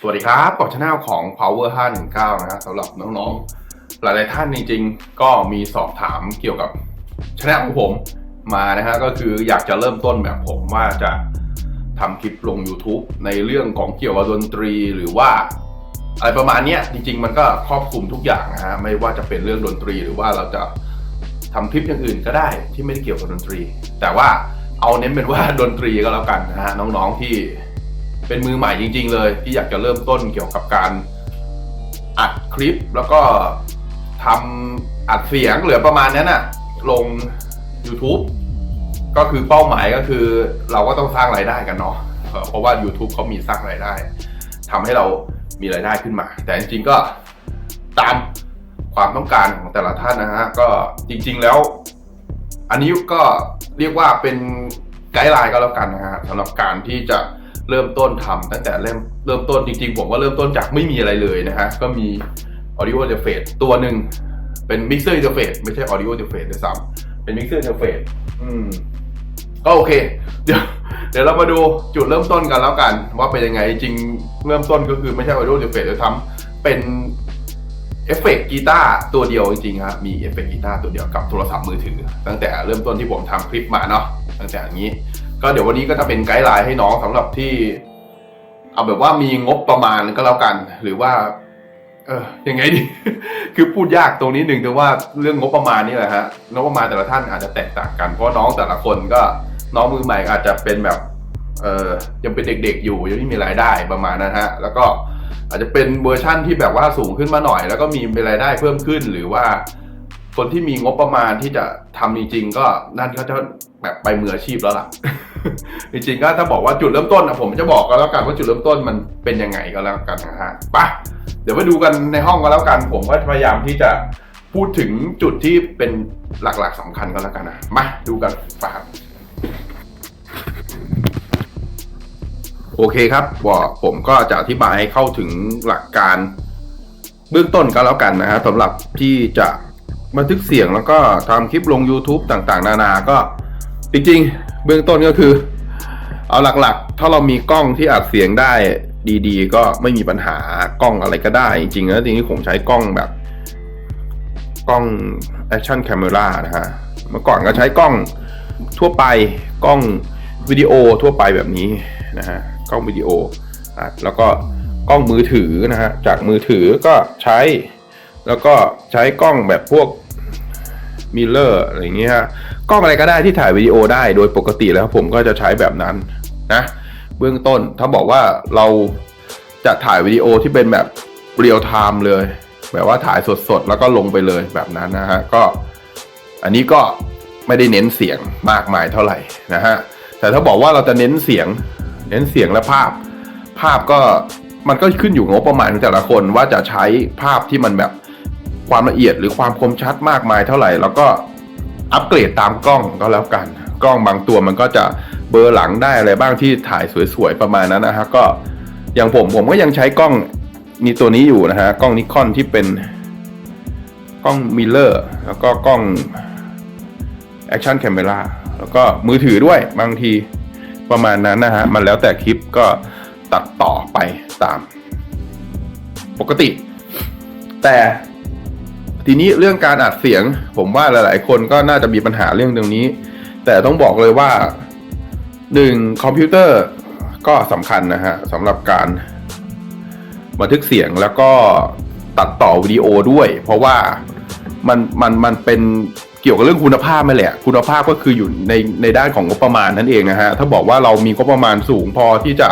สวัสดีครับกับช anel ของ power 519นะฮะสำหรับน้องๆ หลายๆท่านจริงๆ ก็มีสอบถามเกี่ยวกับช anel ของผมมานะฮะก็คืออยากจะเริ่มต้นแบบผมว่าจะทำคลิปลง YouTube ในเรื่องของเกี่ยวกับดนตรีหรือว่า อะไรประมาณนี้จริง ๆ มันก็ครอบคลุมทุกอย่างนะฮะไม่ว่าจะเป็นเรื่องดนตรีหรือว่าเราจะทำคลิปอย่างอื่นก็ได้ที่ไม่ได้เกี่ยวกับดนตรี แต่ว่าเอาเน้นเป็นว่าดนตรีก็แล้วกันนะฮะน้องๆที่ เป็นมือใหม่จริง ๆ เลย ที่อยากจะเริ่มต้นเกี่ยวกับการอัดคลิปแล้วก็ทำอัดเสียงเหลือประมาณนั้นน่ะลง YouTube ก็คือเป้าหมายก็คือเราก็ต้องสร้างรายได้กันเนาะเออเพราะว่า YouTube เขามีสร้างรายได้ทำให้เรามีรายได้ขึ้นมา แต่จริงๆก็ตามความต้องการของแต่ละท่านนะฮะก็จริง ๆแล้ว อันนี้ก็เรียกว่าเป็นไกด์ไลน์ก็แล้วกันนะฮะสำหรับการที่จะ เริ่มต้นทำตั้งแต่เริ่มเริ่มต้นจริงๆ ผมก็เริ่มต้นจากไม่มีอะไรเลยนะฮะ ก็มี audio interface ตัวหนึ่งเป็น mixer interface ไม่ใช่ audio interface ด้วยซ้ำเป็น mixer interface อืมก็โอเค เดี๋ยวเดี๋ยวเรามาดูจุดเริ่มต้นกันแล้วกัน ว่าเป็นยังไงจริงเริ่มต้นก็คือไม่ใช่ audio interface ด้วยซ้ำเป็นเอฟเฟกต์กีตาร์ตัวเดียวจริงๆครับมีเอฟเฟกต์กีตาร์ตัวเดียวกับโทรศัพท์มือถือ ตั้งแต่เริ่มต้นที่ผมทำคลิปมาเนาะตั้งแต่อย่างนี้ ก็เดี๋ยววันนี้ก็จะเป็นไกด์ไลน์ให้น้องสำหรับที่ เอาแบบว่ามีงบประมาณก็แล้วกัน หรือว่า เออยังไงดี คือพูดยากตรงนี้หนึ่งแต่ว่าเรื่องงบประมาณนี่แหละฮะงบประมาณแต่ละท่านอาจจะแตกต่างกันเพราะน้องแต่ละคนก็น้องมือใหม่อาจจะเป็นแบบ เออยังเป็นเด็ก ๆ อยู่ยังไม่มีรายได้ประมาณนั้นฮะ แล้วก็อาจจะเป็นเวอร์ชั่นที่แบบว่าสูงขึ้นมาหน่อย แล้วก็มีรายได้เพิ่มขึ้นหรือว่าคนที่มีงบประมาณที่จะทำจริงๆก็นั่นก็จะแบบไปมืออาชีพแล้วล่ะ จริงๆก็ถ้าบอกว่าจุดเริ่มต้นอะผมจะบอกก็แล้วกันว่าจุดเริ่มต้นมันเป็นยังไงก็แล้วกันนะฮะไปเดี๋ยวไปดูกันในห้องก็แล้วกัน ผมก็พยายามที่จะพูดถึงจุดที่เป็นหลักๆสำคัญก็แล้วกันนะมาดูกันฝากโอเคครับว่าผมก็จะอธิบายให้เข้าถึงหลักการเบื้องต้นก็แล้วกันนะฮะสำหรับที่จะบันทึกเสียงแล้วก็ทำคลิปลง YouTube ต่างๆ นานาก็จริงๆ เบื้องต้นก็คือ เอาหลักๆ ถ้าเรามีกล้องที่อัดเสียงได้ดีๆ ก็ไม่มีปัญหากล้องอะไรก็ได้ จริงๆแล้วจริงๆผมใช้กล้องแบบ กล้อง action camera นะฮะเมื่อก่อนก็ใช้กล้องทั่วไปกล้องวิดีโอทั่วไปแบบนี้นะฮะกล้องวิดีโออะแล้วก็กล้องมือถือนะฮะจากมือถือก็ใช้ แล้วก็ใช้กล้องแบบพวกมิเลอร์อะไรเงี้ยฮะ กล้องอะไรก็ได้ที่ถ่ายวิดีโอได้โดยปกติแล้วผมก็จะใช้แบบนั้นนะเบื้องต้นถ้าบอกว่าเราจะถ่ายวิดีโอที่เป็นแบบเรียลไทม์เลย แบบว่าถ่ายสดๆ แล้วก็ลงไปเลยแบบนั้นนะฮะก็อันนี้ก็ไม่ได้เน้นเสียงมากมายเท่าไหร่นะฮะแต่ถ้าบอกว่าเราจะเน้นเสียง เน้นเสียงและภาพ ภาพก็มันก็ขึ้นอยู่กับงบประมาณของแต่ละคนว่าจะใช้ภาพที่มันแบบความละเอียดหรือความคมชัดมากมายเท่าไหร่ แล้วก็ อัปเกรดตามกล้องก็แล้วกัน กล้องบางตัวมันก็จะเบอร์หลังได้อะไรบ้างที่ถ่ายสวยๆประมาณนั้นนะฮะก็อย่างผมผมก็ยังใช้กล้องนี่ตัวนี้อยู่นะฮะกล้องนิคอนที่เป็นกล้องมิเลอร์แล้วก็กล้องแอคชั่นแคมเ r ราแล้วก็มือถือด้วยบางทีประมาณนั้นนะฮะ มันแล้วแต่คลิปก็ตัดต่อไปตามปกติ แต่ ทีนี้เรื่องการอัดเสียง ผมว่าหลาย ๆ คนก็น่าจะมีปัญหาเรื่องตรงนี้ แต่ต้องบอกเลยว่าหนึ่งคอมพิวเตอร์ก็สำคัญนะฮะสำหรับการบันทึกเสียงแล้วก็ตัดต่อวิดีโอด้วย เพราะว่ามันมันมันเป็นเกี่ยวกับเรื่องคุณภาพม่แหละ คุณภาพก็คืออยู่ในในด้านของงบประมาณนั่นเองนะฮะถ้าบอกว่าเรามีงบประมาณสูงพอที่จะ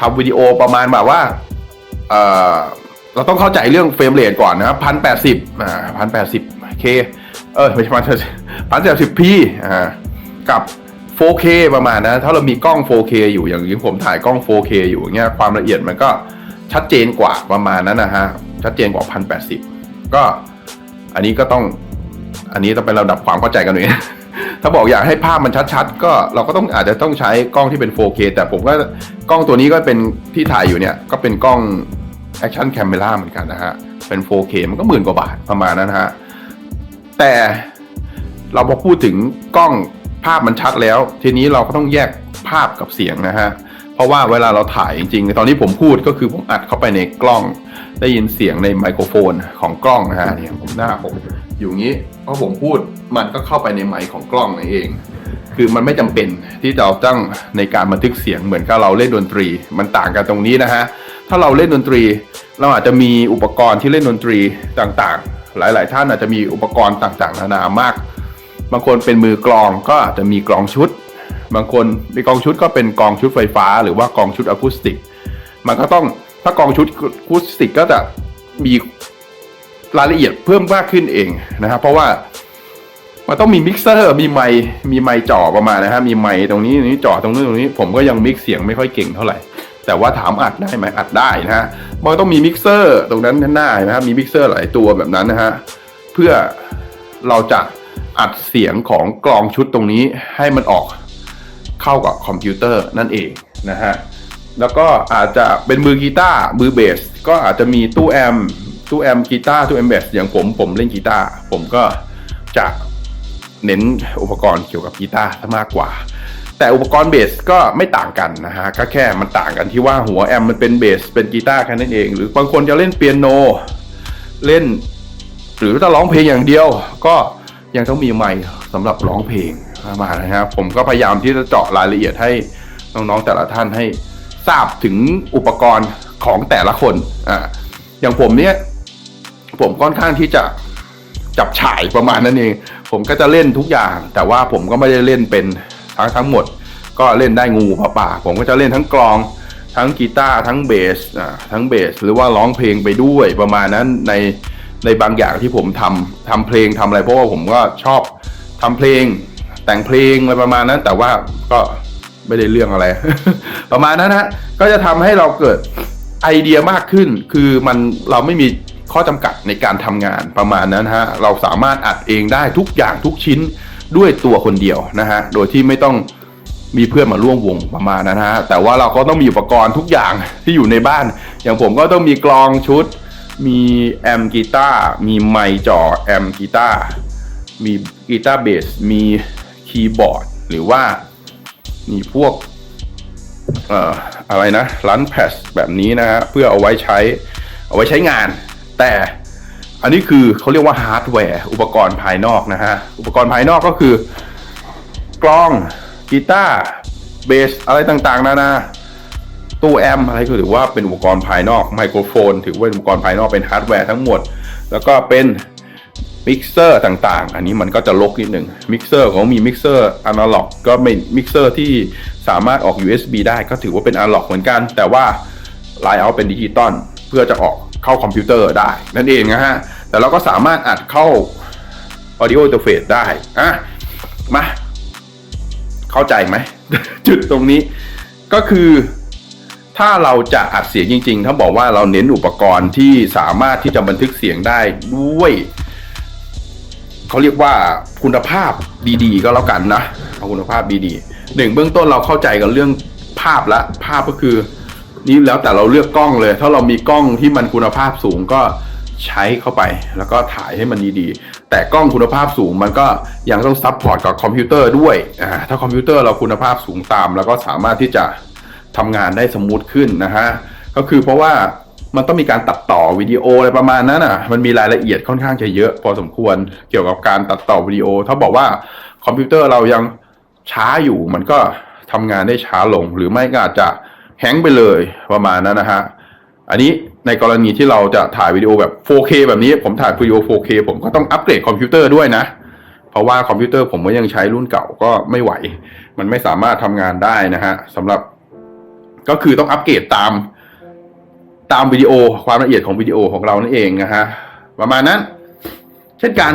ทำวิดีโอประมาณแบบว่า เราต้องเข้าใจเรื่องเฟรมเรทก่อนนะครับพันแปดสิบอ่าพันแปดสิบเคเออไม่ใช่พันพันแปดสิบพีอ่ากับ 4K ประมาณนะถ้าเรามีกล้อง 4K อยู่อย่างที่ผมถ่ายกล้อง 4K อยู่เงี้ยความละเอียดมันก็ชัดเจนกว่าประมาณนั้นนะฮะชัดเจนกว่าพันแปดสิบก็อันนี้ก็ต้องอันนี้ต้องเป็นระดับความเข้าใจกันหน่อยถ้าบอกอยากให้ภาพมันชัดๆ ก็เราก็ต้องอาจจะต้องใช้กล้องที่เป็น 4K แต่ผมก็กล้องตัวนี้ก็เป็นที่ถ่ายอยู่เนี่ยก็เป็นกล้อง Action Camera เหมือนกันนะฮะ เป็น 4K มันก็หมื่นกว่าบาทประมาณนั้นฮะ แต่เราพอพูดถึงกล้องภาพมันชัดแล้ว ทีนี้เราก็ต้องแยกภาพกับเสียงนะฮะ เพราะว่าเวลาเราถ่ายจริงๆ ตอนที่ผมพูดก็คือผมอัดเข้าไปในกล้อง ได้ยินเสียงในไมโครโฟนของกล้องนะฮะเนี่ยผมหน้าผมอยู่งนี้เพราะผมพูดมันก็เข้าไปในไมค์ของกล้องนั่นเอง คือมันไม่จำเป็นที่เราต้องในการบันทึกเสียงเหมือนกับเราเล่นดนตรี มันต่างกันตรงนี้นะฮะ ถ้าเราเล่นดนตรี เราอาจจะมีอุปกรณ์ที่เล่นดนตรีต่างๆ หลาย ๆ ท่านอาจจะมีอุปกรณ์ต่างๆนานามาก บางคนเป็นมือกลองก็อาจจะมีกลองชุด บางคนมีกลองชุดก็เป็นกลองชุดไฟฟ้า หรือว่ากลองชุดอะคูสติก มันก็ต้องถ้ากลองชุดอะคูสติกก็จะมีรายละเอียดเพิ่มมากขึ้นเองนะครับ เพราะว่ามันต้องมีมิกเซอร์มีไมมีไมจ่อประมาณนะฮะมีไมตรงนี้ตรงนี้จ่อตรงนู้นตรงนี้ ผมก็ยังมิกเสียงไม่ค่อยเก่งเท่าไหร่ แต่ว่าถามอัดได้ไหมอัดได้นะฮะมันต้องมีมิกเซอร์ตรงนั้นหน้าๆนะฮะมีมิกเซอร์หลายตัวแบบนั้นนะฮะเพื่อเราจะอัดเสียงของกลองชุดตรงนี้ให้มันออกเข้ากับคอมพิวเตอร์นั่นเองนะฮะแล้วก็อาจจะเป็นมือกีตาร์มือเบสก็อาจจะมีตู้แอมตู้แอมกีตาร์ตู้แอมเบสอย่างผมผมเล่นกีตาร์ผมก็จะเน้นอุปกรณ์เกี่ยวกับกีตาร์ซะมากกว่า แต่อุปกรณ์เบสก็ไม่ต่างกันนะฮะก็แค่มันต่างกันที่ว่าหัวแอมมันเป็นเบสเป็นกีตาร์แค่นั้นเอง หรือบางคนจะเล่นเปียโนเล่น หรือถ้าร้องเพลงอย่างเดียว ก็ยังต้องมีไมค์สำหรับร้องเพลงมานะครับผมก็พยายามที่จะเจาะรายละเอียดให้น้องๆแต่ละท่านให้ทราบถึงอุปกรณ์ของแต่ละคนอ่าอย่างผมเนี่ยผมค่อนข้างที่จะจับฉ่ายประมาณนั้นเอง ผมก็จะเล่นทุกอย่าง แต่ว่าผมก็ไม่ได้เล่นเป็น ทั้งทั้งหมด ก็เล่นได้งูป่าปาผมก็จะเล่นทั้งกลองทั้งกีตาร์ทั้งเบสอ่าทั้งเบสหรือว่าร้องเพลงไปด้วยประมาณนั้นในในบางอย่างที่ผมทำทำเพลงทำอะไรเพราะว่าผมก็ชอบทำเพลง แต่งเพลงอะไรประมาณนั้น แต่ว่าก็ไม่ได้เรื่องอะไร ประมาณนั้นนะฮะก็จะทำให้เราเกิดไอเดียมากขึ้น คือมันเราไม่มีข้อจำกัดในการทำงานประมาณนั้นฮะเราสามารถอัดเองได้ทุกอย่างทุกชิ้น ด้วยตัวคนเดียวนะฮะ โดยที่ไม่ต้องมีเพื่อนมาร่วมวงประมาณนะฮะ แต่ว่าเราก็ต้องมีอุปกรณ์ทุกอย่างที่อยู่ในบ้าน อย่างผมก็ต้องมีกลองชุด มีแอมกีตาร์ มีไมค์จ่อแอมกีตาร์ มีกีตาร์เบส มีคีย์บอร์ด หรือว่ามีพวกเอ่ออะไรนะลันแพสแบบนี้นะฮะ เพื่อเอาไว้ใช้ เอาไว้ใช้งาน แต่ อันนี้คือเขาเรียกว่าฮาร์ดแวร์อุปกรณ์ภายนอกนะฮะ อุปกรณ์ภายนอกก็คือ กลองกีตาร์เบสอะไรต่างๆ นานาตู้แอมอะไรก็ถือว่าเป็นอุปกรณ์ภายนอกไมโครโฟน ถือว่าเป็นอุปกรณ์ภายนอกเป็นฮาร์ดแวร์ทั้งหมด แล้วก็เป็นมิกเซอร์ต่างๆ อันนี้มันก็จะลกนิดหนึ่งมิกเซอร์ของมีมิกเซอร์อนาล็อกก็เป็นมิกเซอร์ที่สามารถออก USB ได้ก็ถือว่าเป็นอนาล็อกเหมือนกัน แต่ว่าไลน์เอาเป็นดิจิตอลเพื่อจะออก เข้าคอมพิวเตอร์ได้ นั่นเองนะฮะ แต่เราก็สามารถอัดเข้า Audio Interface ได้อะมา เข้าใจไหม จุดตรงนี้ก็คือ ถ้าเราจะอัดเสียงจริง ๆ ถ้าบอกว่าเราเน้นอุปกรณ์ที่สามารถที่จะบันทึกเสียงได้ด้วยเขาเรียกว่าคุณภาพดี ๆ ก็แล้วกันนะเอาคุณภาพดีๆหนึ่งเบื้องต้นเราเข้าใจกันเรื่องภาพละภาพก็คือ นี่แล้วแต่เราเลือกกล้องเลย ถ้าเรามีกล้องที่มันคุณภาพสูงก็ใช้เข้าไป แล้วก็ถ่ายให้มันดีๆ แต่กล้องคุณภาพสูงมันก็ยังต้องซับพอร์ตกับคอมพิวเตอร์ด้วยอ่าถ้าคอมพิวเตอร์เราคุณภาพสูงตาม แล้วก็สามารถที่จะทำงานได้สมูทขึ้นนะฮะก็คือเพราะว่ามันต้องมีการตัดต่อวิดีโออะไรประมาณนั้นอะ มันมีรายละเอียดค่อนข้างจะเยอะพอสมควรเกี่ยวกับการตัดต่อวิดีโอ ถ้าบอกว่าคอมพิวเตอร์เรายังช้าอยู่มันก็ทำงานได้ช้าลงหรือไม่ก็อาจจะ แฮงไปเลยประมาณนั้นนะฮะ อันนี้ในกรณีที่เราจะถ่ายวิดีโอแบบ 4K แบบนี้ผมถ่ายวิดีโอ 4K ผมก็ต้องอัปเกรดคอมพิวเตอร์ด้วยนะ เพราะว่าคอมพิวเตอร์ผมก็ยังใช้รุ่นเก่าก็ไม่ไหว มันไม่สามารถทำงานได้นะฮะสำหรับ ก็คือต้องอัปเกรดตาม ตามวิดีโอความละเอียดของวิดีโอของเรานั่นเองนะฮะประมาณนั้น เช่นกัน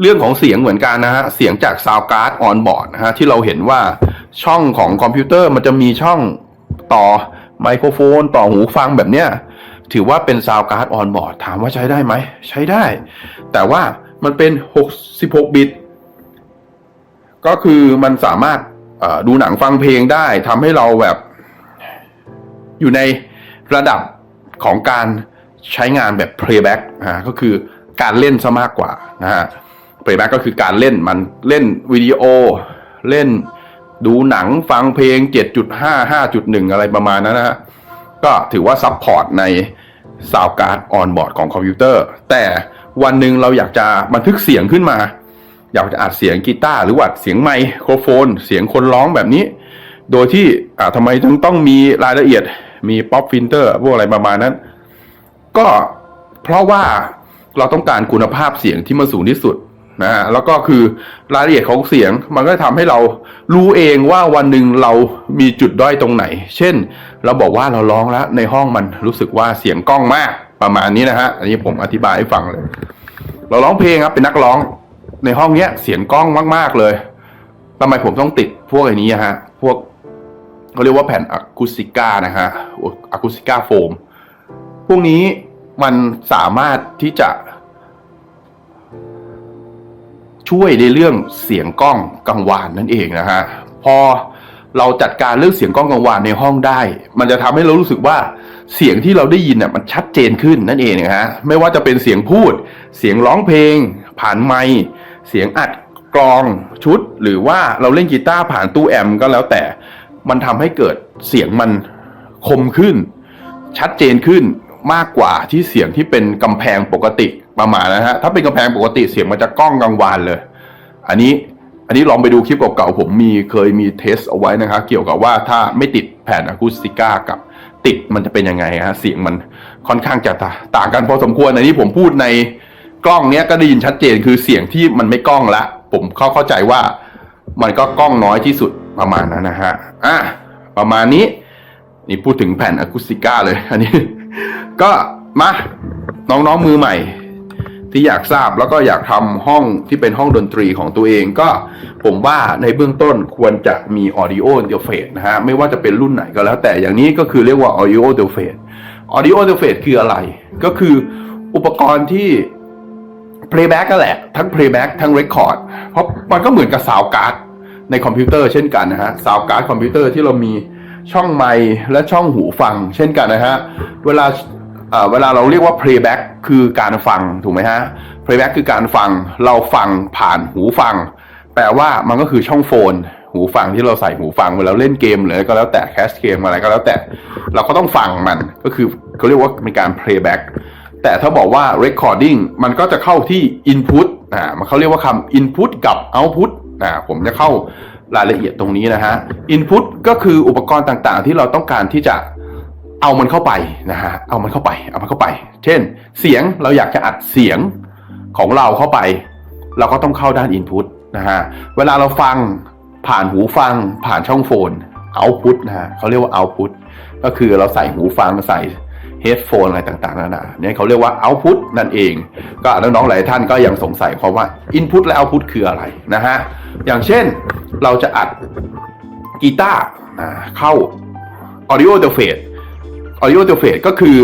เรื่องของเสียงเหมือนกันนะฮะ เสียงจากซาวการ์ดออนบอร์ดนะฮะที่เราเห็นว่าช่องของคอมพิวเตอร์มันจะมีช่อง ต่อไมโครโฟน ต่อหูฟังแบบเนี้ยถือว่าเป็นซาวการ์ดออนบอร์ดถามว่าใช้ได้ไหม ใช้ได้ แต่ว่ามันเป็น 66 บิต ก็คือมันสามารถดูหนังฟังเพลงได้ทำให้เราแบบอยู่ในระดับของการใช้งานแบบ playback นะฮะก็คือการเล่นซะมากกว่านะฮะ playback ก็คือการเล่นมันเล่นวิดีโอ เล่น ดูหนังฟังเพลง 7.5 5.1 อะไรประมาณนั้นนะฮะ ก็ถือว่าซับพอร์ตในซาวการ์ดออนบอร์ดของคอมพิวเตอร์ แต่วันหนึ่งเราอยากจะบันทึกเสียงขึ้นมา อยากจะอัดเสียงกีตาร์หรือว่าอัดเสียงไมโครโฟน เสียงคนร้องแบบนี้ โดยที่อ่าทำไมถึงต้องมีรายละเอียดมีป๊อปฟิลเตอร์พวกอะไรประมาณนั้น ก็เพราะว่าเราต้องการคุณภาพเสียงที่มันสูงที่สุด นะฮะแล้วก็คือรายละเอียดของเสียงมันก็ทำให้เรารู้เองว่าวันหนึ่งเรามีจุดด้อยตรงไหน เช่น เราบอกว่าเราร้องแล้วในห้องมันรู้สึกว่าเสียงกล้องมากประมาณนี้นะฮะอันนี้ผมอธิบายให้ฟังเลย เราร้องเพลงครับเป็นนักร้องในห้องเนี้ยเสียงกล้องมาก ๆเลยทำไมผมต้องติดพวกไอ้นี้ฮะพวกเขาเรียกว่าแผ่นอะคูสติก้านะฮะอะคูสติก้าโฟมพวกนี้มันสามารถที่จะ ช่วยในเรื่องเสียงกล้องกังวานนั่นเองนะฮะพอเราจัดการเรื่องเสียงกล้องกังวานในห้องได้ มันจะทำให้เรารู้สึกว่าเสียงที่เราได้ยินเนี่ยมันชัดเจนขึ้นนั่นเองนะฮะไม่ว่าจะเป็นเสียงพูด เสียงร้องเพลง ผ่านไมค์เสียงอัดกลองชุด หรือว่าเราเล่นกีตาร์ผ่านตู้แอมก็แล้วแต่มันทำให้เกิดเสียงมันคมขึ้น ชัดเจนขึ้นมากกว่าที่เสียงที่เป็นกำแพงปกติ ประมาณนะฮะถ้าเป็นกำแพงปกติเสียงมันจะก้องกังวานเลย อันนี้อันนี้ลองไปดูคลิปเก่าๆผมมีเคยมีเทสเอาไว้นะครับเกี่ยวกับว่าถ้าไม่ติดแผ่นอะคูสติก้ากับติดมันจะเป็นยังไงฮะเสียงมันค่อนข้างจะต่างกันพอสมควรอันนี้ผมพูดในกล้องเนี้ยก็ได้ยินชัดเจนคือเสียงที่มันไม่กล้องละ ผมเข้าเข้าใจว่ามันก็กล้องน้อยที่สุดประมาณนั้นนะฮะอะประมาณนี้ นี่พูดถึงแผ่นอะคูสติก้าเลยอันนี้ ก็มาน้องๆมือใหม่ ที่อยากทราบแล้วก็อยากทำห้องที่เป็นห้องดนตรีของตัวเองก็ผมว่าในเบื้องต้นควรจะมี audio interface นะฮะไม่ว่าจะเป็นรุ่นไหนก็แล้ว แต่อย่างนี้ก็คือเรียกว่า audio interface audio interface คืออะไร ก็คืออุปกรณ์ที่ playback ก็แหละ ทั้ง playback ทั้ง record เพราะมันก็เหมือนกับสาวการ์ดในคอมพิวเตอร์เช่นกันนะฮะสาวการ์ดคอมพิวเตอร์ที่เรามีช่องไมค์และช่องหูฟัง เช่นกันนะฮะเวลา เวลาเราเรียกว่า playback คือการฟังถูกไหมฮะ playback คือการฟังเราฟังผ่านหูฟัง แปลว่ามันก็คือช่องโฟน หูฟังที่เราใส่หูฟังเวลาเล่นเกมหรือก็แล้วแต่แคสเกมอะไรก็แล้วแต่ เราก็ต้องฟังมันก็คือเขาเรียกว่าเป็นการ playback แต่ถ้าบอกว่า recording มันก็จะเข้าที่ input อ่ามันเขาเรียกว่าคำ input กับ output อ่าผมจะเข้ารายละเอียดตรงนี้นะฮะ input ก็คืออุปกรณ์ต่างๆ ที่เราต้องการที่จะ เอามันเข้าไปนะฮะ เอามันเข้าไป เอามันเข้าไป เช่น เสียงเราอยากจะอัดเสียงของเราเข้าไป เราก็ต้องเข้าด้าน input นะฮะ เวลาเราฟังผ่านหูฟัง ผ่านช่องโฟน output นะฮะเขาเรียกว่า output ก็คือเราใส่หูฟังใส่ headphone อะไรต่างๆนานาเนี่ยเขาเรียกว่า output นั่นเอง ก็น้องๆหลายท่านก็ยังสงสัยความว่า input และ output คืออะไรนะฮะ อย่างเช่นเราจะอัดกีตาร์เข้า audio interface audio interface ก็คือ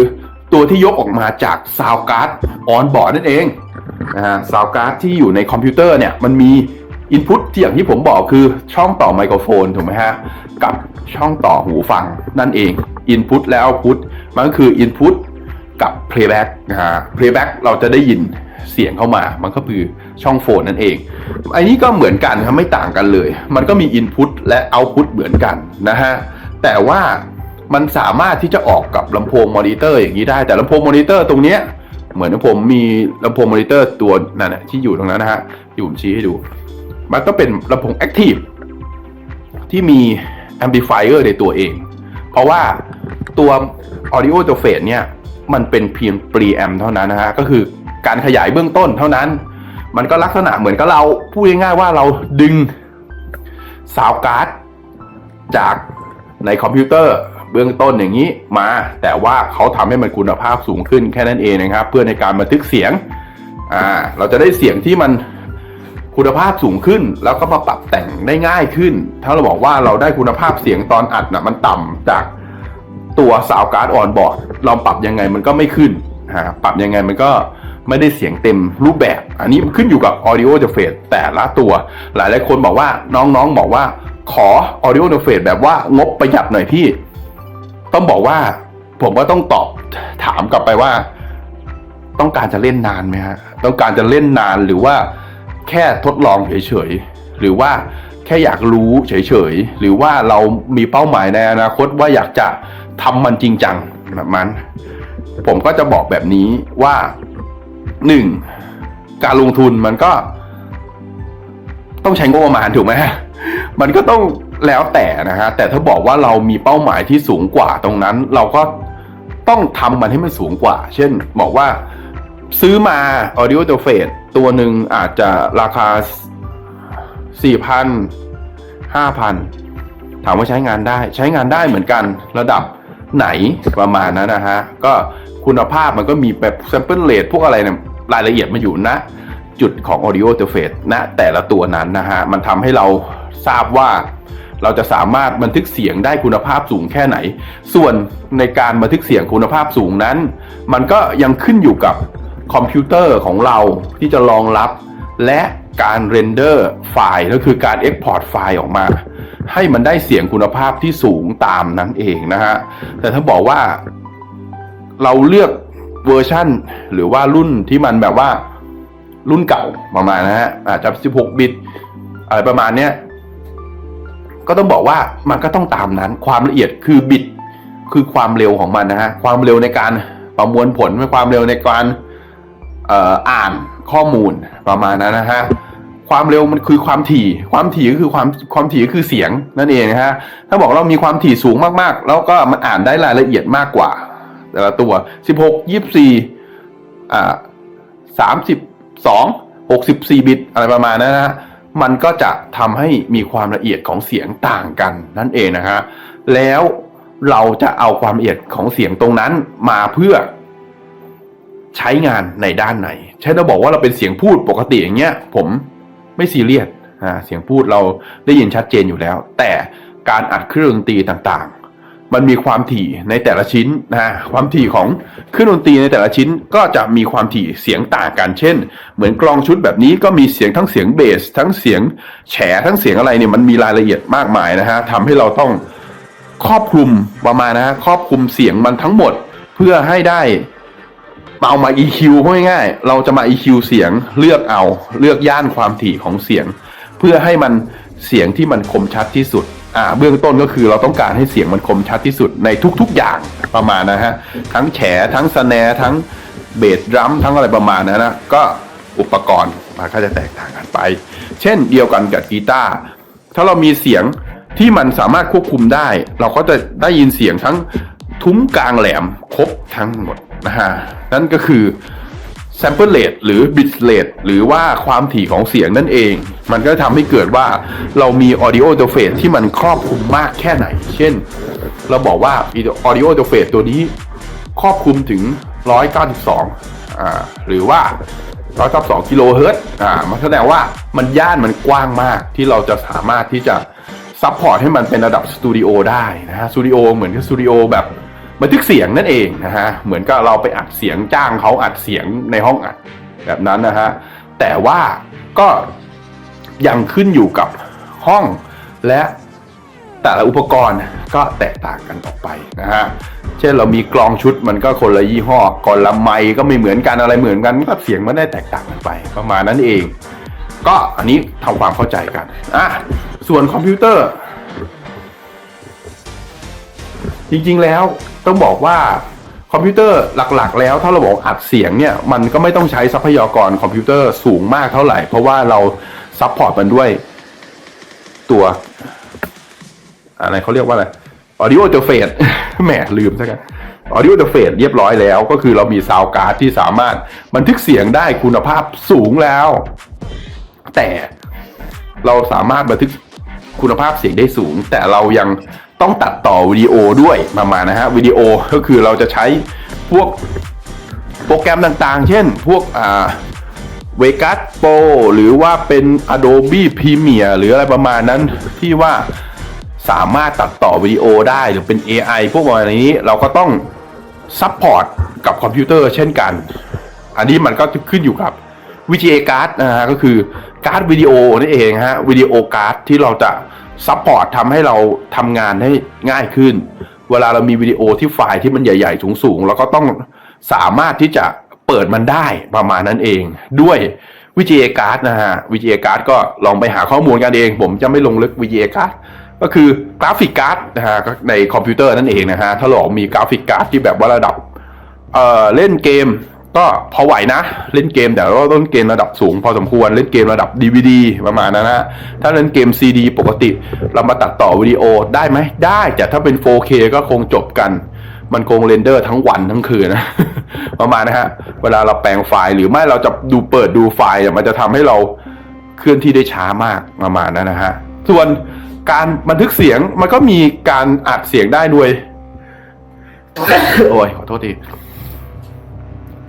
ตัวที่ยกออกมาจาก sound card on board นั่นเองนะฮะ sound card ที่อยู่ในคอมพิวเตอร์เนี่ยมันมี input ที่อย่างที่ผมบอกคือช่องต่อไมโครโฟนถูกไหมฮะ กับช่องต่อหูฟังนั่นเอง input และ output มันก็คือ input กับ playback นะฮะ playback เราจะได้ยินเสียงเข้ามา มันก็คือช่องโฟนนั่นเอง อันนี้ก็เหมือนกันครับไม่ต่างกันเลย มันก็มี input และ output เหมือนกันนะฮะ แต่ว่า มันสามารถที่จะออกกับลำโพงมอนิเตอร์อย่างนี้ได้ แต่ลำโพงมอนิเตอร์ตรงเนี้ยเหมือนผมมีลำโพงมอนิเตอร์ตัวนั่นนะที่อยู่ตรงนั้นนะฮะอยู่ผมชี้ให้ดู มันก็เป็นลำโพง Active ที่มี Amplifier ในตัวเอง เพราะว่าตัว Audio Interface เนี่ยมันเป็นเพียง preamp เท่านั้นนะฮะก็คือการขยายเบื้องต้นเท่านั้น มันก็ลักษณะเหมือนกับเราพูดง่ายๆว่าเราดึงสาวการ์ดจากในคอมพิวเตอร์ เบื้องต้นอย่างนี้มา แต่ว่าเขาทำให้มันคุณภาพสูงขึ้นแค่นั้นเองนะครับ เพื่อในการบันทึกเสียงอ่าเราจะได้เสียงที่มันคุณภาพสูงขึ้น แล้วก็มาปรับแต่งได้ง่ายขึ้น ถ้าเราบอกว่าเราได้คุณภาพเสียงตอนอัดนะมันต่ำจากตัวสาวการ์ดออนบอร์ดเราปรับยังไงมันก็ไม่ขึ้นฮะปรับยังไงมันก็ไม่ได้เสียงเต็มรูปแบบ อันนี้ขึ้นอยู่กับ audio interface แต่ละตัว หลายหลายคนบอกว่าน้องๆบอกว่าขอ audio interface แบบว่างบประหยัดหน่อยพี่ ต้องบอกว่า ผมก็ต้องตอบถามกลับไปว่า ต้องการจะเล่นนานไหมฮะต้องการจะเล่นนานหรือว่าแค่ทดลองเฉยๆหรือว่าแค่อยากรู้เฉยๆหรือว่าเรามีเป้าหมายในอนาคตว่าอยากจะทำมันจริงจังแบบนั้น ผมก็จะบอกแบบนี้ว่าหนึ่งการลงทุนมันก็ ต้องใช้งบประมาณถูกไหมมันก็ต้อง แล้วแต่นะฮะแต่ถ้าบอกว่าเรามีเป้าหมายที่สูงกว่าตรงนั้น เราก็ต้องทำมันให้มันสูงกว่า เช่น บอกว่าซื้อมา audio interface ตัวหนึ่งอาจจะราคา 4,000 5,000 ถามว่าใช้งานได้ ใช้งานได้เหมือนกันระดับไหนประมาณนั้นนะฮะ ก็คุณภาพมันก็มีแบบ sample rate พวกอะไรเนี่ยรายละเอียดมาอยู่นะ จุดของ audio interface ณแต่ละตัวนั้นนะฮะ มันทำให้เราทราบว่า เราจะสามารถบันทึกเสียงได้คุณภาพสูงแค่ไหน ส่วนในการบันทึกเสียงคุณภาพสูงนั้น มันก็ยังขึ้นอยู่กับคอมพิวเตอร์ของเราที่จะรองรับ และการเรนเดอร์ไฟล์ก็คือการ Export ไฟล์ออกมา ให้มันได้เสียงคุณภาพที่สูงตามนั้นเองนะฮะ แต่ถ้าบอกว่าเราเลือกเวอร์ชั่น หรือว่ารุ่นที่มันแบบว่ารุ่นเก่าประมาณนะฮะอาจจะ 16 บิตอะไรประมาณเนี้ย ก็ต้องบอกว่ามันก็ต้องตามนั้น ความละเอียดคือบิตคือความเร็วของมันนะฮะความเร็วในการประมวลผลความเร็วในการอ่ออ่านข้อมูลประมาณนั้นนะฮะความเร็วมันคือความถี่ ความถี่ก็คือความความถี่ก็คือเสียงนั่นเองนะฮะถ้าบอกเรามีความถี่สูงมากๆ แล้วก็มันอ่านได้รายละเอียดมากกว่า แต่ละตัว 16 24อ่าสามสิบสองหกสิบสี่บิตอะไรประมาณนั้นนะฮะ มันก็จะทำให้มีความละเอียดของเสียงต่างกันนั่นเองนะฮะแล้วเราจะเอาความละเอียดของเสียงตรงนั้นมาเพื่อใช้งานในด้านไหน ใช่เราบอกว่าเราเป็นเสียงพูดปกติอย่างเงี้ย ผมไม่ซีเรียสเสียงพูดเราได้ยินชัดเจนอยู่แล้ว แต่การอัดเครื่องดนตรีต่างๆ มันมีความถี่ในแต่ละชิ้นนะความถี่ของเครื่องดนตรีในแต่ละชิ้นก็จะมีความถี่เสียงต่างกันเช่น เหมือนกลองชุดแบบนี้ก็มีเสียงทั้งเสียงเบส ทั้งเสียงแฉทั้งเสียงอะไรเนี่ยมันมีรายละเอียดมากมายนะฮะทำให้เราต้องครอบคลุมประมาณนะฮะครอบคลุมเสียงมันทั้งหมดเพื่อให้ได้มาเอามา EQ พง่ายๆเราจะมา EQ เสียงเลือกเอาเลือกย่านความถี่ของเสียง เพื่อให้มันเสียงที่มันคมชัดที่สุด อ่าเบื้องต้นก็คือเราต้องการให้เสียงมันคมชัดที่สุดในทุกๆอย่างประมาณนะฮะทั้งแฉทั้งสแนร์ทั้งเบสดรัมทั้งอะไรประมาณนั้นนะก็อุปกรณ์มันก็จะแตกต่างกันไป เช่นเดียวกันกับกีตาร์ถ้าเรามีเสียงที่มันสามารถควบคุมได้ เราก็จะได้ยินเสียงทั้งทุ้มกลางแหลมครบทั้งหมดนะฮะนั่นก็คือ sample rate หรือ bit rate หรือว่าความถี่ของเสียงนั่นเอง มันก็ทำให้เกิดว่าเรามี audio interface ที่มันครอบคลุมมากแค่ไหน เช่น เราบอกว่า audio interface ตัวนี้ครอบคลุมถึง 192อ่าหรือว่า192กิโลเฮิรตซ์อ่ามันแสดงว่ามันย่านมันกว้างมากที่เราจะสามารถที่จะซัพพอร์ตให้มันเป็นระดับสตูดิโอได้นะฮะสตูดิโอเหมือนกับสตูดิโอแบบ บันทึกเสียงนั่นเองนะฮะเหมือนกับเราไปอัดเสียงจ้างเขาอัดเสียงในห้องอัดแบบนั้นนะฮะแต่ว่าก็ยังขึ้นอยู่กับห้องและแต่ละอุปกรณ์ก็แตกต่างกันออกไปนะฮะ เช่นเรามีกลองชุดมันก็คนละยี่ห้อกลละไมก็ไม่เหมือนกันอะไรเหมือนกันก็เสียงมันได้แตกต่างกันไปประมาณนั้นเอง ก็อันนี้ทำความเข้าใจกันอะส่วนคอมพิวเตอร์ จริงๆแล้ว ต้องบอกว่าคอมพิวเตอร์หลักๆ แล้วถ้าเราบอกอัดเสียงเนี่ยมันก็ไม่ต้องใช้ทรัพยากรคอมพิวเตอร์สูงมากเท่าไหร่ เพราะว่าเราซัพพอร์ตมันด้วยตัวอะไรเขาเรียกว่าอะไร audio interface แหมลืมซะกัน audio interface เรียบร้อยแล้ว ก็คือเรามีซาวการ์ดที่สามารถบันทึกเสียงได้คุณภาพสูงแล้ว แต่เราสามารถบันทึกคุณภาพเสียงได้สูง แต่เรายัง ต้องตัดต่อวิดีโอด้วยประมาณนะฮะวิดีโอก็คือเราจะใช้พวกโปรแกรมต่างๆ เช่น พวกอ่าเวกัสโปหรือว่าเป็น Adobe Premiere หรืออะไรประมาณนั้นที่ว่าสามารถตัดต่อวิดีโอได้หรือเป็น AI พวกประมาณนี้เราก็ต้องซัพพอร์ตกับคอมพิวเตอร์เช่นกัน อันนี้มันก็ขึ้นอยู่กับ VGA การ์ดนะฮะก็คือการ์ดวิดีโอนั่นเองฮะวิดีโอการ์ดที่เราจะ ซัพพอร์ตทำให้เราทำงานให้ง่ายขึ้น เวลาเรามีวิดีโอที่ไฟล์ที่มันใหญ่ๆสูงๆเราก็ต้องสามารถที่จะเปิดมันได้ประมาณนั้นเอง ด้วย VGA card นะฮะ VGA card ก็ลองไปหาข้อมูลกันเอง ผมจะไม่ลงลึก VGA card ก็คือกราฟิกการ์ดนะฮะในคอมพิวเตอร์นั่นเองนะฮะถ้าเรามีกราฟิกการ์ดที่แบบว่าระดับเอ่อเล่นเกม ก็พอไหวนะ เล่นเกมแต่ว่าต้องเกมระดับสูงพอสมควรเล่นเกมระดับ DVD ประมาณนั้นนะถ้าเล่นเกม CD ปกติ เรามาตัดต่อวิดีโอได้ไหมได้แต่ถ้าเป็น 4K ก็คงจบกัน มันคงเรนเดอร์ทั้งวันทั้งคืนนะประมาณนะฮะเวลาเราแปลงไฟล์หรือไม่เราจะดูเปิดดูไฟล์เนี่ยมันจะทำให้เราเคลื่อนที่ได้ช้ามากประมาณนั้นนะฮะส่วนการบันทึกเสียงมันก็มีการอัดเสียงได้ด้วย โอ้ยขอโทษที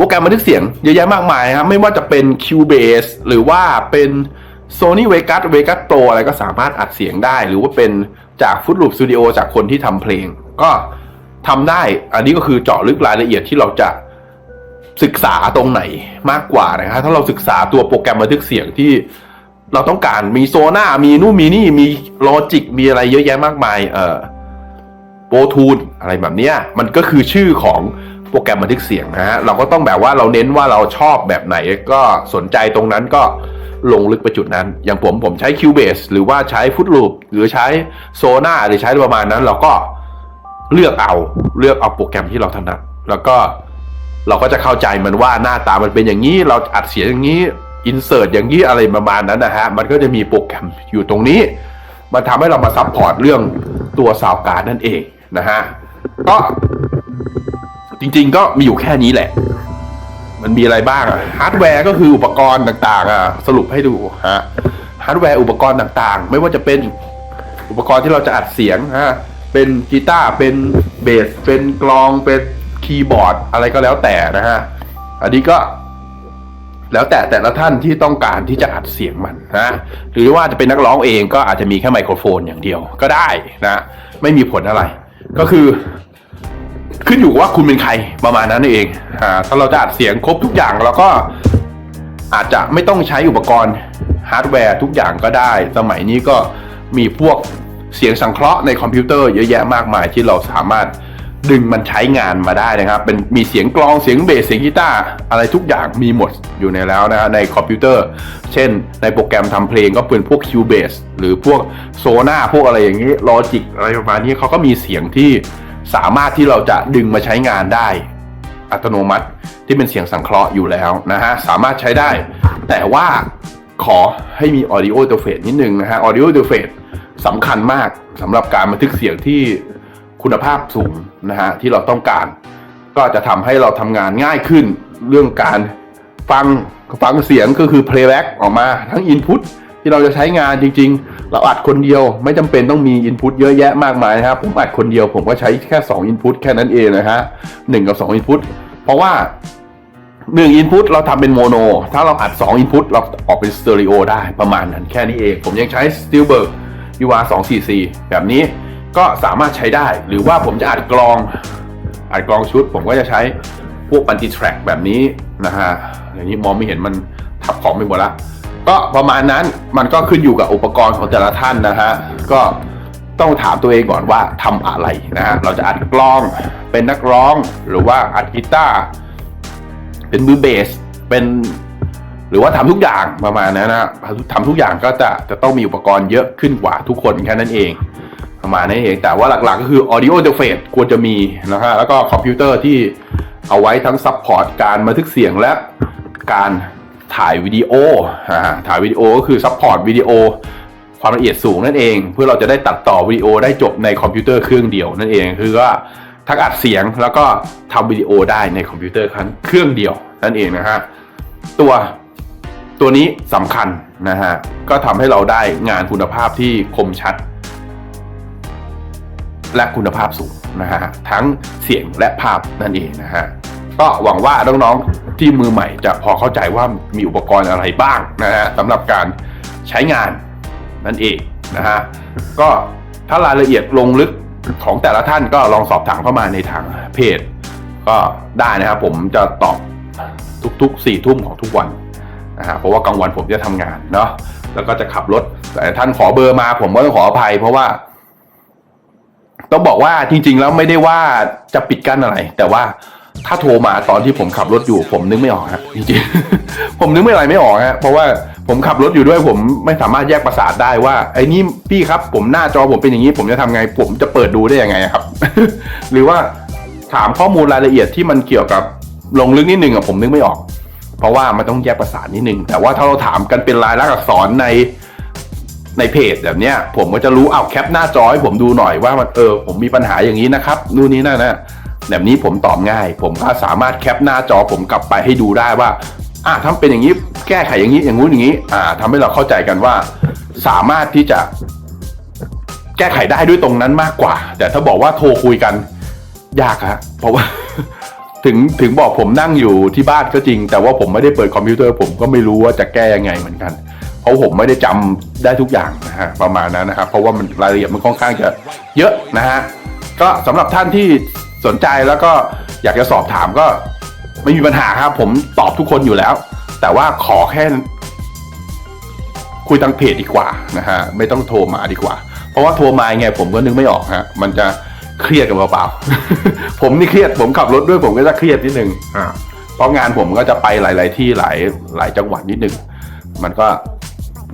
โปรแกรมบันทึกเสียงเยอะแยะมากมายครับ ไม่ว่าจะเป็น Cubase หรือว่าเป็น Sony Vegas Vegas Pro อะไรก็สามารถอัดเสียงได้ หรือว่าเป็นจาก Fruit Studio จากคนที่ทำเพลง ก็ทำได้ อันนี้ก็คือเจาะลึกรายละเอียดที่เราจะศึกษาตรงไหนมากกว่านะครับถ้าเราศึกษาตัวโปรแกรมบันทึกเสียงที่เราต้องการมีโซน่ามีนู่นมีนี่มีลอจิกมีอะไรเยอะแยะมากมาย เอ่อโปรทูนอะไรแบบเนี้ยมันก็คือชื่อของ โปรแกรมบันทึกเสียงนะฮะเราก็ต้องแบบว่าเราเน้นว่าเราชอบแบบไหนก็สนใจตรงนั้นก็ลงลึกไปจุดนั้น อย่างผมผมใช้ Cubase หรือว่าใช้ Fruit หรือใช้ Sona หรือใช้ประมาณนั้น เราก็เลือกเอาเลือกเอาโปรแกรมที่เราถนัดแล้วก็เราก็จะเข้าใจมันว่าหน้าตามันเป็นอย่างนี้ เราอัดเสียงอย่างนี้อินเสิร์ตอย่างนี้อะไรประมาณนั้นนะฮะ มันก็จะมีโปรแกรมอยู่ตรงนี้ มันทำให้เรามาซัพพอร์ตเรื่องตัวซาวการ์ดนั่นเองนะฮะ ก็ จริง ๆ ก็มีอยู่แค่นี้แหละ มันมีอะไรบ้างอะฮาร์ดแวร์ก็คืออุปกรณ์ต่างๆอะสรุปให้ดูฮะฮาร์ดแวร์อุปกรณ์ต่างๆ ไม่ว่าจะเป็นอุปกรณ์ที่เราจะอัดเสียงฮะเป็นกีตาร์เป็นเบสเป็นกลองเป็นคีย์บอร์ดอะไรก็แล้วแต่นะฮะอันนี้ก็แล้วแต่แต่ละท่านที่ต้องการที่จะอัดเสียงมันนะหรือว่าจะเป็นนักร้องเองก็อาจจะมีแค่ไมโครโฟนอย่างเดียวก็ได้นะ ไม่มีผลอะไร ก็คือ ขึ้นอยู่กับว่าคุณเป็นใครประมาณนั้นเองอ่าถ้าเราจะอัดเสียงครบทุกอย่างเราก็อาจจะไม่ต้องใช้อุปกรณ์ฮาร์ดแวร์ทุกอย่างก็ได้ สมัยนี้ก็มีพวกเสียงสังเคราะห์ในคอมพิวเตอร์เยอะแยะมากมายที่เราสามารถดึงมันใช้งานมาได้นะครับ เป็นมีเสียงกลองเสียงเบสเสียงกีตาร์อะไรทุกอย่างมีหมดอยู่ในแล้วนะฮะในคอมพิวเตอร์ เช่น ในโปรแกรมทำเพลงก็เป็นพวก Cubase หรือพวก Sona พวกอะไรอย่างนี้ Logic อะไรประมาณนี้เขาก็มีเสียงที่ สามารถที่เราจะดึงมาใช้งานได้ อัตโนมัติที่เป็นเสียงสังเคราะห์อยู่แล้วนะฮะสามารถใช้ได้ แต่ว่าขอให้มี audio interface นิดนึงนะฮะ audio interface สำคัญมากสำหรับการบันทึกเสียงที่คุณภาพสูงนะฮะที่เราต้องการ ก็จะทำให้เราทำงานง่ายขึ้นเรื่องการฟังฟังเสียงก็คือ playback ออกมาทั้ง input ที่เราจะใช้งานจริง ๆ เราอัดคนเดียวไม่จำเป็นต้องมี input เยอะแยะมากมายนะครับผมอัดคนเดียวผมก็ใช้แค่2 input แค่นั้นเองนะฮะหนึ่งกับ2 input เพราะว่าหนึ่งอินพุตเราทำเป็นโมโน ถ้าเราอัด2อินพุตเราออกเป็นสเตอริโอได้ประมาณนั้นแค่นี้เอง ผมยังใช้ Stilberg UR 2 4 4แบบนี้ก็สามารถใช้ได้ หรือว่าผมจะอัดกลองอัดกลองชุด ผมก็จะใช้พวกปันติแทร็กแบบนี้นะฮะอย่างนี้มองไม่เห็นมันทับของไปหมดละ ก็ประมาณนั้นมันก็ขึ้นอยู่กับอุปกรณ์ของแต่ละท่านนะฮะก็ต้องถามตัวเองก่อนว่าทำอะไรนะฮะเราจะอัดกล้องเป็นนักร้องหรือว่าอัดกีตาร์เป็นมือเบสเป็นหรือว่าทำทุกอย่างประมาณนั้นนะทำทุกอย่างก็จะจะต้องมีอุปกรณ์เยอะขึ้นกว่าทุกคนแค่นั้นเองประมาณนั้นเองแต่ว่าหลักๆก็คือ audio interface ควรจะมีนะฮะแล้วก็คอมพิวเตอร์ที่เอาไว้ทั้งซัพพอร์ตการบันทึกเสียงและการ ถ่ายวิดีโอถ่ายวิดีโอก็คือซัพพอร์ตวิดีโอความละเอียดสูงนั่นเอง เพื่อเราจะได้ตัดต่อวิดีโอได้จบในคอมพิวเตอร์เครื่องเดียวนั่นเองคือว่าทั้งอัดเสียงแล้วก็ทำวิดีโอได้ในคอมพิวเตอร์เครื่องเดียวนั่นเองนะฮะตัวตัวนี้สำคัญนะฮะก็ทำให้เราได้งานคุณภาพที่คมชัด และคุณภาพสูงนะฮะทั้งเสียงและภาพนั่นเองนะฮะก็หวังว่าน้องๆ ที่มือใหม่จะพอเข้าใจว่ามีอุปกรณ์อะไรบ้างนะฮะสำหรับการใช้งานนั่นเองนะฮะก็ถ้ารายละเอียดลงลึกของแต่ละท่านก็ลองสอบถามเข้ามาในทางเพจ ก็ได้นะครับผมจะตอบทุกๆสี่ทุ่มของทุกวันนะฮะเพราะว่ากลางวันผมจะทำงานเนาะแล้วก็จะขับรถ แต่ท่านขอเบอร์มาผมก็ต้องขออภัย เพราะว่า ต้องบอกว่าจริง ๆ แล้วไม่ได้ว่าจะปิดกั้นอะไร แต่ว่า ถ้าโทรมาตอนที่ผมขับรถอยู่ ผมนึกไม่ออกฮะจริงๆ ผมนึกไม่อะไรไม่ออกฮะเพราะว่าผมขับรถอยู่ด้วยผมไม่สามารถแยกประสาทได้ว่าไอ้นี่พี่ครับ ผมหน้าจอผมเป็นอย่างนี้ ผมจะทำไง ผมจะเปิดดูได้ยังไงครับ หรือว่าถามข้อมูลรายละเอียดที่มันเกี่ยวกับลงลึกนิดนึงอะผมนึกไม่ออก เพราะว่ามันต้องแยกประสาทนิดนึง แต่ว่าถ้าเราถามกันเป็นลายลักษณ์อักษรในในเพจแบบเนี้ย ผมก็จะรู้เอาแคปหน้าจอให้ผมดูหน่อยว่ามันเออผมมีปัญหาอย่างนี้นะครับนู่นนี่นั่นนะ แบบนี้ผมตอบง่าย ผมก็สามารถแคปหน้าจอผมกลับไปให้ดูได้ว่า อ่าถ้าเป็นอย่างนี้แก้ไขอย่างนี้อย่างงู้นอย่างนี้ อ่าทำให้เราเข้าใจกันว่า สามารถที่จะ แก้ไขได้ด้วยตรงนั้นมากกว่า แต่ถ้าบอกว่าโทรคุยกันยากฮะเพราะว่าถึงถึงบอกผมนั่งอยู่ที่บ้านก็จริง แต่ว่าผมไม่ได้เปิดคอมพิวเตอร์ผมก็ไม่รู้ว่าจะแก้ยังไงเหมือนกัน เพราะผมไม่ได้จำได้ทุกอย่างนะฮะประมาณนั้นนะครับเพราะว่ามันรายละเอียดมันค่อนข้างจะเยอะนะฮะก็สำหรับท่านที่ สนใจแล้วก็อยากจะสอบถามก็ไม่มีปัญหาครับ ผมตอบทุกคนอยู่แล้ว แต่ว่าขอแค่ คุยทางเพจดีกว่านะฮะไม่ต้องโทรมาดีกว่า เพราะว่าโทรมาไง ผมก็นึกไม่ออกฮะ มันจะเครียดกันเปล่าๆผมนี่เครียดผมขับรถด้วยผมก็จะเครียดนิดนึงอ่าเพราะงานผมก็จะไปหลาย ๆ ที่หลายหลายจังหวัดนิดนึงมันก็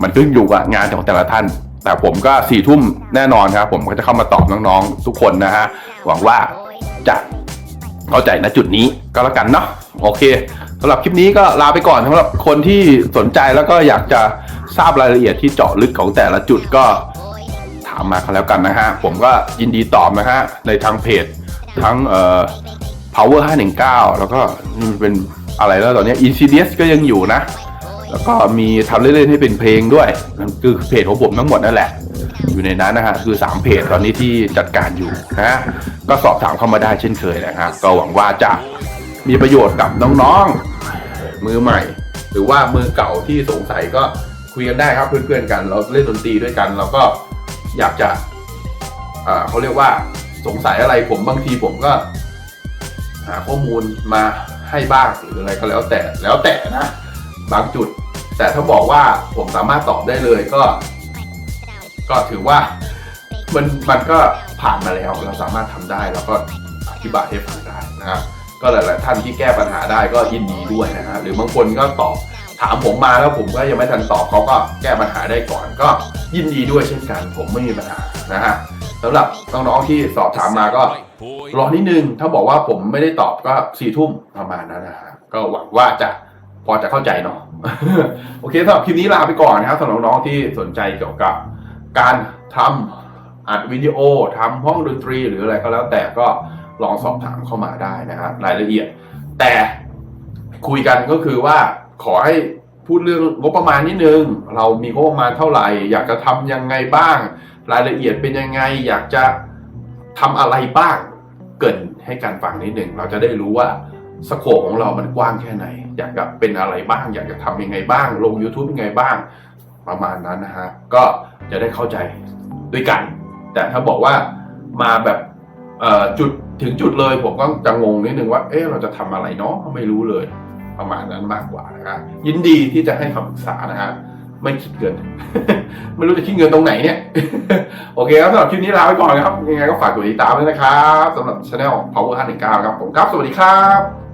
มันขึ้นอยู่กับงานของแต่ละท่าน แต่ผมก็สี่ทุ่มแน่นอนครับ ผมก็จะเข้ามาตอบน้อง ๆ ทุกคนนะฮะหวังว่า จะเข้าใจณจุดนี้ก็แล้วกันเนาะโอเคสำหรับคลิปนี้ก็ลาไปก่อนสำหรับคนที่สนใจแล้วก็อยากจะทราบรายละเอียดที่เจาะลึกของแต่ละจุดก็ถามมาก็แล้วกันนะฮะ ผมก็ยินดีตอบนะฮะ ในทางเพจทั้งเอ่อ power 519 แล้วก็นี่เป็นอะไรแล้วตอนนี้ insidious ก็ยังอยู่นะ แล้วก็มีทำเล่นๆให้เป็นเพลงด้วยนั่นคือเพจของผมทั้งหมดนั่นแหละ อยู่ในนั้นนะฮะคือ 3 เพจตอนนี้ที่จัดการอยู่นะฮะก็สอบถามเข้ามาได้เช่นเคยนะครับก็หวังว่าจะมีประโยชน์กับน้องๆ มือใหม่ หรือว่ามือเก่าที่สงสัยก็คุยกันได้ครับเพื่อนๆกัน เราเล่นดนตรีด้วยกัน เราก็อยากจะเขาเรียกว่าสงสัยอะไรผมบางทีผมก็หาข้อมูลมาให้บ้างหรืออะไรก็แล้วแต่แล้วแต่นะ บางจุด แต่ถ้าบอกว่าผมสามารถตอบได้เลยก็ ก็ถือว่ามันมันก็ผ่านมาแล้วเราสามารถทำได้แล้วก็อธิบายให้ฟังได้นะครับก็หลาย ๆ ท่านที่แก้ปัญหาได้ก็ยินดีด้วยนะฮะหรือบางคนก็ตอบถามผมมาแล้วผมก็ยังไม่ทันตอบเขาก็แก้ปัญหาได้ก่อน ก็ยินดีด้วยเช่นกัน ผมไม่มีปัญหานะฮะสำหรับน้องๆที่สอบถามมาก็รอนิดนึงถ้าบอกว่าผมไม่ได้ตอบก็สี่ทุ่มประมาณนั้นนะฮะก็หวังว่าจะพอจะเข้าใจเนาะโอเคสำหรับคลิปนี้ลาไปก่อนนะครับสำหรับน้องๆที่สนใจเกี่ยวกับ การทำอัดวิดีโอทำห้องดนตรีหรืออะไรก็แล้วแต่ก็ลองสอบถามเข้ามาได้นะฮะรายละเอียด แต่คุยกันก็คือว่าขอให้พูดเรื่องงบประมาณนิดนึง เรามีงบประมาณเท่าไหร่ อยากจะทำยังไงบ้าง รายละเอียดเป็นยังไง อยากจะทำอะไรบ้าง เกินให้การฟังนิดหนึ่งเราจะได้รู้ว่าสโคปของเรามันกว้างแค่ไหน อยากจะเป็นอะไรบ้าง อยากจะทำยังไงบ้าง ลง YouTube ยังไงบ้าง ประมาณนั้นนะฮะก็จะได้เข้าใจด้วยกัน แต่ถ้าบอกว่ามาแบบจุดถึงจุดเลยผมก็จะงงนิดนึงว่า เอ๊ะเราจะทำอะไรเนาะไม่รู้เลย ประมาณนั้นมากกว่านะฮะยินดีที่จะให้คำปรึกษานะฮะไม่คิดเงิน ไม่รู้จะคิดเงินตรงไหนเนี่ย โอเคครับสำหรับคลิปนี้ลาไปก่อนนะครับ ยังไงก็ฝากกดติดตามด้วยนะครับสำหรับช anel power 519ครับผมครับ สวัสดีครับ